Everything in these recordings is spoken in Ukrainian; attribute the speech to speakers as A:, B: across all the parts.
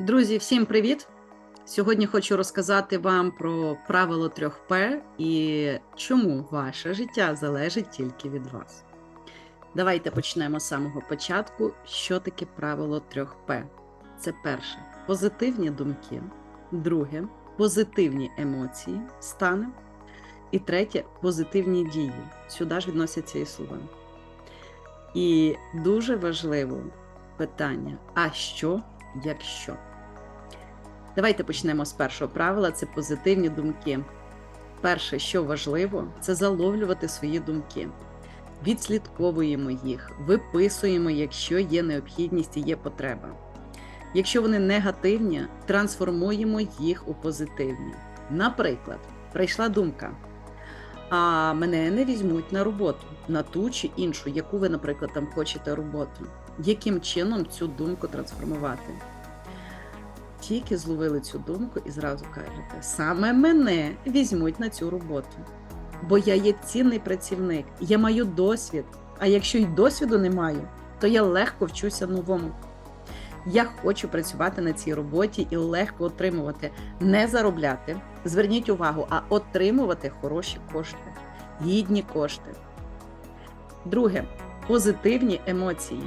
A: Друзі, всім привіт! Сьогодні хочу розказати вам про правило 3П і чому ваше життя залежить тільки від вас. Давайте почнемо з самого початку. Що таке правило 3П? Це перше позитивні думки, друге позитивні емоції, стани. І третє позитивні дії. Сюди ж відносяться і слова. І дуже важливо питання: а що, якщо? Давайте почнемо з першого правила: це позитивні думки. Перше, що важливо, це заловлювати свої думки. Відслідковуємо їх, виписуємо, якщо є необхідність і є потреба. Якщо вони негативні, трансформуємо їх у позитивні. Наприклад, прийшла думка, а мене не візьмуть на роботу, на ту чи іншу, яку ви, наприклад, там хочете роботу. Яким чином цю думку трансформувати? Тільки зловили цю думку і зразу кажете: саме мене візьмуть на цю роботу, бо я є цінний працівник, я маю досвід. А якщо й досвіду не маю, то я легко вчуся новому. Я хочу працювати на цій роботі і легко отримувати, не заробляти. Зверніть увагу, а отримувати хороші кошти, гідні кошти. Друге позитивні емоції.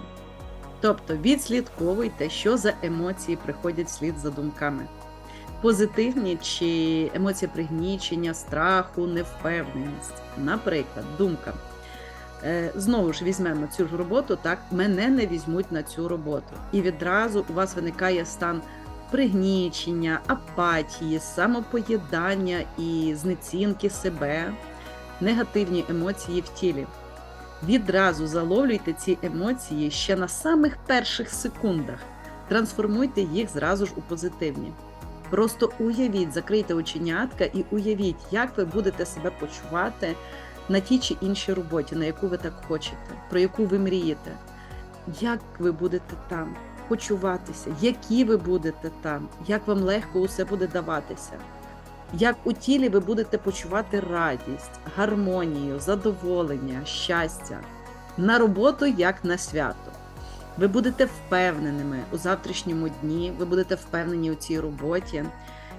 A: Тобто відслідковуйте, що за емоції приходять вслід за думками. Позитивні чи емоції пригнічення, страху, невпевненість. Наприклад, думка. Е, Знову ж візьмемо цю ж роботу, так мене не візьмуть на цю роботу. І відразу у вас виникає стан пригнічення, апатії, самопоїдання і знецінки себе, негативні емоції в тілі. Відразу заловлюйте ці емоції ще на самих перших секундах, трансформуйте їх зразу ж у позитивні. Просто уявіть, закрийте оченятка і уявіть, як ви будете себе почувати на тій чи іншій роботі, на яку ви так хочете, про яку ви мрієте, як ви будете там почуватися, які ви будете там, як вам легко усе буде даватися. Як у тілі ви будете почувати радість, гармонію, задоволення, щастя на роботу як на свято. Ви будете впевненими у завтрашньому дні, ви будете впевнені у цій роботі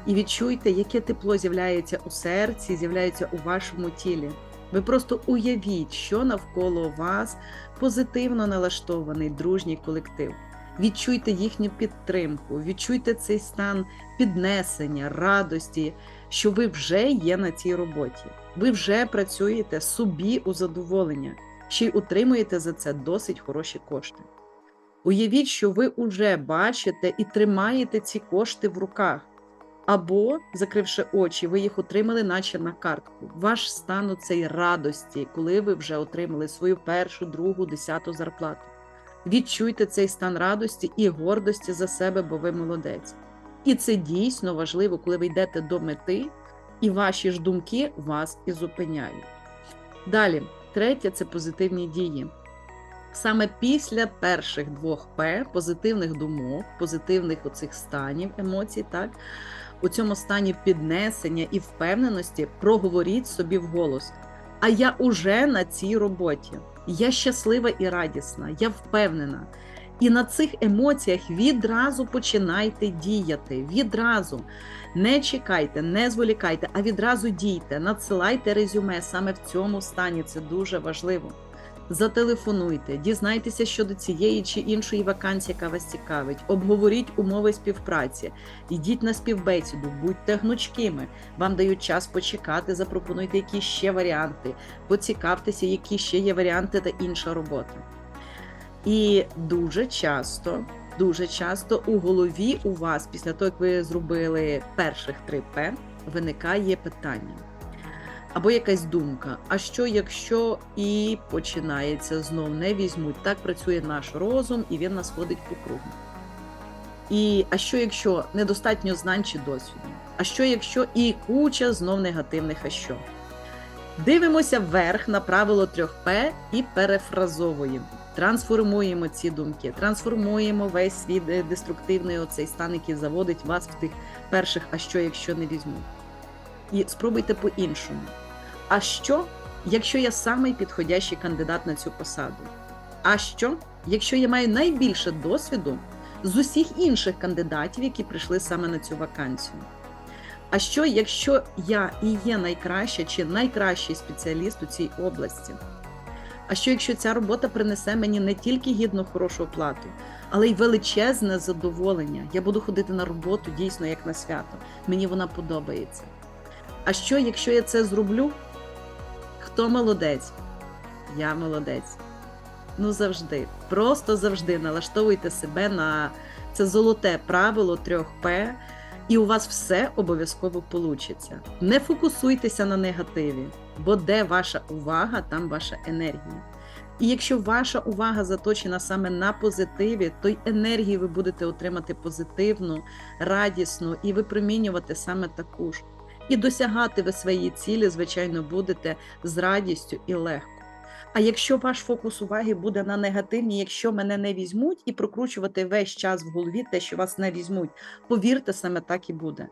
A: і відчуйте, яке тепло з'являється у серці, з'являється у вашому тілі. Ви просто уявіть, що навколо вас позитивно налаштований дружній колектив. Відчуйте їхню підтримку, відчуйте цей стан піднесення, радості, що ви вже є на цій роботі. Ви вже працюєте собі у задоволення, ще й утримуєте за це досить хороші кошти. Уявіть, що ви вже бачите і тримаєте ці кошти в руках. Або, закривши очі, ви їх отримали, наче на картку. Ваш стан у цей радості, коли ви вже отримали свою першу, другу, десяту зарплату. Відчуйте цей стан радості і гордості за себе, бо ви молодець. І це дійсно важливо, коли ви йдете до мети, і ваші ж думки вас і зупиняють. Далі, третє це позитивні дії. Саме після перших двох П позитивних думок, позитивних оцих станів, емоцій, так, у цьому стані піднесення і впевненості проговоріть собі вголос. А я уже на цій роботі. Я щаслива і радісна, я впевнена. І на цих емоціях відразу починайте діяти. Відразу не чекайте, не зволікайте, а відразу дійте, надсилайте резюме саме в цьому стані. Це дуже важливо. Зателефонуйте, дізнайтеся щодо цієї чи іншої вакансії, яка вас цікавить. Обговоріть умови співпраці, йдіть на співбесіду, будьте гнучкими. Вам дають час почекати, запропонуйте якісь ще варіанти, поцікавтеся, які ще є варіанти та інша робота. І дуже часто, дуже часто у голові у вас, після того, як ви зробили перших 3 П, виникає питання. Або якась думка, а що якщо і починається знов не візьмуть. Так працює наш розум, і він нас ходить по кругу. І а що якщо недостатньо знань чи досвіду? А що якщо і куча знов негативних а що? Дивимося вверх на правило 3П і перефразовуємо. Трансформуємо ці думки, трансформуємо весь свій деструктивний оцей стан, який заводить вас в тих перших, а що якщо не візьмуть. І спробуйте по-іншому. А що, якщо я самий підходящий кандидат на цю посаду? А що, якщо я маю найбільше досвіду з усіх інших кандидатів, які прийшли саме на цю вакансію. А що, якщо я і є найкраща чи найкращий спеціаліст у цій області? А що, якщо ця робота принесе мені не тільки гідну хорошу оплату, але й величезне задоволення? Я буду ходити на роботу дійсно як на свято. Мені вона подобається. А що, якщо я це зроблю? Хто молодець? Я молодець. Ну, завжди, просто завжди налаштовуйте себе на це золоте правило 3П, і у вас все обов'язково получиться. Не фокусуйтеся на негативі, бо де ваша увага, там ваша енергія. І якщо ваша увага заточена саме на позитиві, то й енергію ви будете отримати позитивну, радісну і випромінювати саме таку ж. І досягати ви свої цілі, звичайно, будете з радістю і легко. А якщо ваш фокус уваги буде на негативні, якщо мене не візьмуть, і прокручувати весь час в голові те, що вас не візьмуть, повірте, саме так і буде.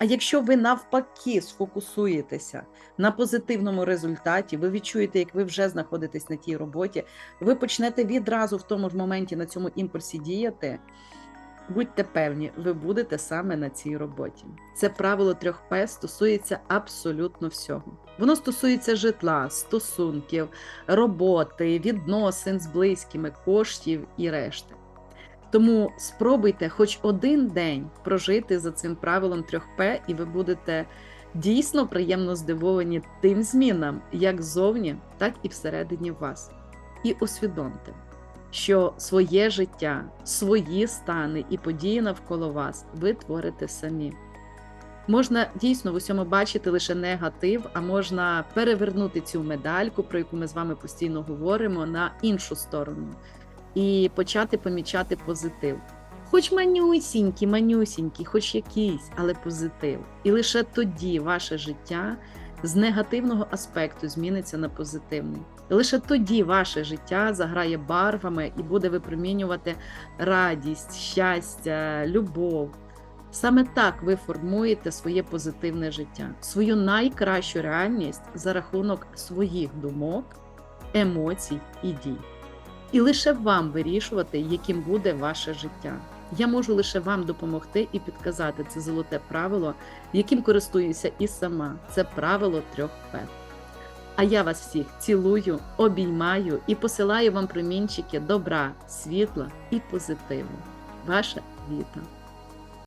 A: А якщо ви навпаки сфокусуєтеся на позитивному результаті, ви відчуєте, як ви вже знаходитесь на тій роботі, ви почнете відразу в тому ж моменті на цьому імпульсі діяти. Будьте певні, ви будете саме на цій роботі. Це правило 3П стосується абсолютно всього. Воно стосується житла, стосунків, роботи, відносин з близькими, коштів і решти. Тому спробуйте хоч один день прожити за цим правилом 3П, і ви будете дійсно приємно здивовані тим змінам, як ззовні, так і всередині вас. І усвідомте, що своє життя, свої стани і події навколо вас ви творите самі. Можна дійсно в усьому бачити лише негатив, а можна перевернути цю медальку, про яку ми з вами постійно говоримо, на іншу сторону і почати помічати позитив. Хоч манюсінький, манюсінький, хоч якийсь, але позитив. І лише тоді ваше життя з негативного аспекту зміниться на позитивний. І лише тоді ваше життя заграє барвами і буде випромінювати радість, щастя, любов. Саме так ви формуєте своє позитивне життя, свою найкращу реальність за рахунок своїх думок, емоцій і дій. І лише вам вирішувати, яким буде ваше життя. Я можу лише вам допомогти і підказати це золоте правило, яким користуюся і сама. Це правило трьох П. А я вас всіх цілую, обіймаю і посилаю вам промінчики добра, світла і позитиву. Ваша Віта.